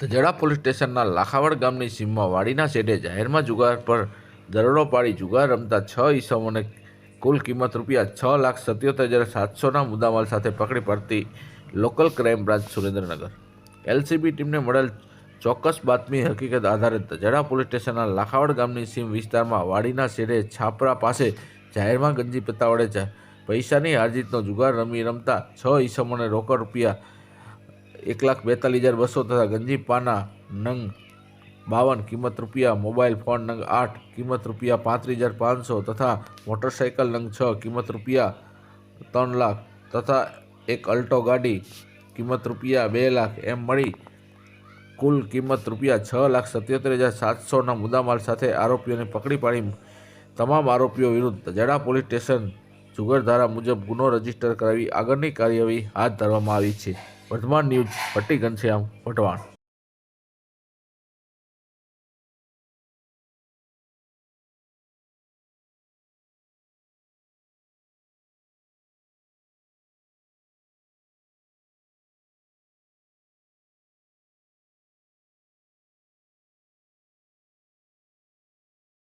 તજડા police સ્ટેશનના લાખાવડ ગામની સીમમાં વાડીના શેડે જાહેરમાં જુગાર પર દરોડો પાડી જુગાર રમતા છ ઈસમોને કુલ કિંમત રૂપિયા છ લાખ સત્યોતેર હજાર સાતસોના મુદ્દામાલ સાથે પકડી પડતી local crime branch Surendranagar. LCB ટીમને મળેલ ચોક્કસ બાતમી હકીકત આધારે ધજડા પોલીસ સ્ટેશનના લાખાવડ ગામની સીમ વિસ્તારમાં વાડીના શેડે છાપરા પાસે જાહેરમાં ગંજી પતાવડે વડે પૈસાની હારજીતનો જુગાર રમી રમતા છ ઈસમોને રોકડ રૂપિયા એક લાખ બેતાલીસ હજાર બસો તથા ગંજીપાના નંગ બાવન કિંમત રૂપિયા, મોબાઈલ ફોન નંગ આઠ કિંમત રૂપિયા, પાંત્રીસ હજાર પાંચસો તથા મોટરસાઇકલ નંગ છ કિંમત રૂપિયા, ત્રણ લાખ તથા એક અલ્ટો ગાડી કિંમત રૂપિયા, બે લાખ એમ મળી. કુલ કિંમત રૂપિયા છ લાખ સત્યોતેર હજાર સાતસોના મુદ્દામાલ સાથે આરોપીઓને પકડી પાડી તમામ આરોપીઓ વિરુદ્ધ જડા પોલીસ સ્ટેશન જુગરધારા મુજબ ગુનો રજિસ્ટર કરાવી આગળની કાર્યવાહી હાથ ધરવામાં આવી છે. વર્ધમાન ન્યૂઝ ભટ્ટી ઘનશ્યામ વઢવાણ